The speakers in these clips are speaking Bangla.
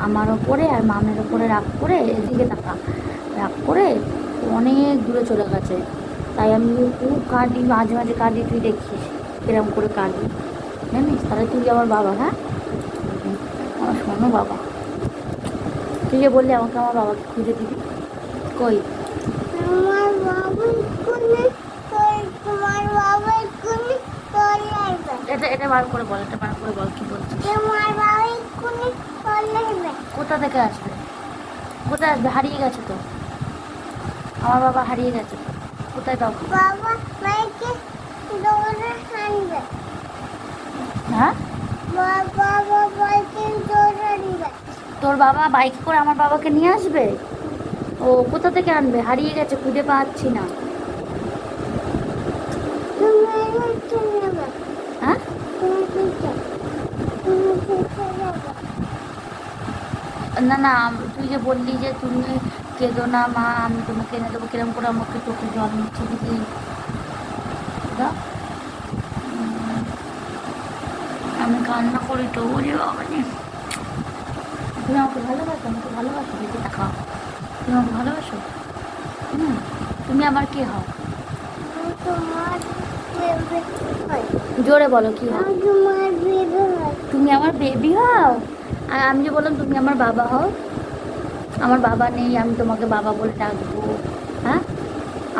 আমার ওপরে আর মামের ওপরে রাগ করে এদিকে তাকা রাগ করে অনেক দূরে চলে গেছে। তাই আমি খুব কাঁদি মাঝে মাঝে কাঁদি তুই দেখিস এরকম করে কাঁদি। জানিস? তাহলে তুই আমার বাবা হ্যাঁ? আমার শোনো বাবা। তুই যে বললি আমাকে আমার বাবাকে খুঁজে দিবি কই? আমার বাবা এটা এটা বার করে বল এটা বার করে বল কি বলছিস? বাবা কোথা থেকে আসবে? কোথায় আসবে? হারিয়ে গেছে তো। আমার বাবা হারিয়ে গেছে। কোথায় পাবো বাবা মাইকে দৌড়ে আনবে। হ্যাঁ? বাবা বাবাকে দৌড়ে আনবে। তোর বাবা বাইক করে আমার বাবাকে নিয়ে আসবে? ও কোথা থেকে আনবে? হারিয়ে গেছে খুঁজে পাচ্ছি না তুমি আমার চলে যাবে হ্যাঁ তুমি পিছে তুমি পিছে যাবে না না তুই যে বললি যে তুমি কেঁদো না মা আমি তোমাকে এনে দেবো। কিরম করে আমাকে চোখে জল দিলি দাও। আমি কান্না করি তো ওরে বাবা তুমি আমাকে ভালোবাসো আমাকে ভালোবাসো দিদি দেখাও তুমি আমাকে ভালোবাসো? হুম তুমি আমার কে হও? জোরে বলো কি হও? হয়। তুমি আমার বেবি হও? আর আমি যে বললাম, তুমি আমার বাবা হও। আমার বাবা নেই, আমি তোমাকে বাবা বলে ডাকবো। হ্যাঁ?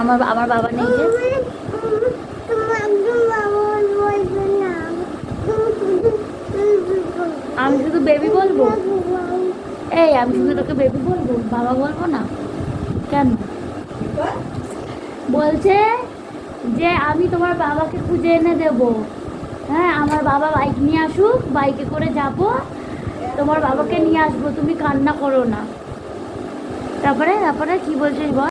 আমার আমার বাবা নেই যে? আমি শুধু বেবি বলব? এই, আমি শুধু তোকে বেবি বলব, বাবা বলব না? কেন? বলছে যে আমি তোমার বাবাকে খুঁজে এনে দেব। হ্যাঁ আমার বাবা বাইক নিয়ে আসুক বাইকে করে যাব তোমার বাবাকে নিয়ে আসব তুমি কান্না করো না। তারপরে তারপরে কি বলছিস বল?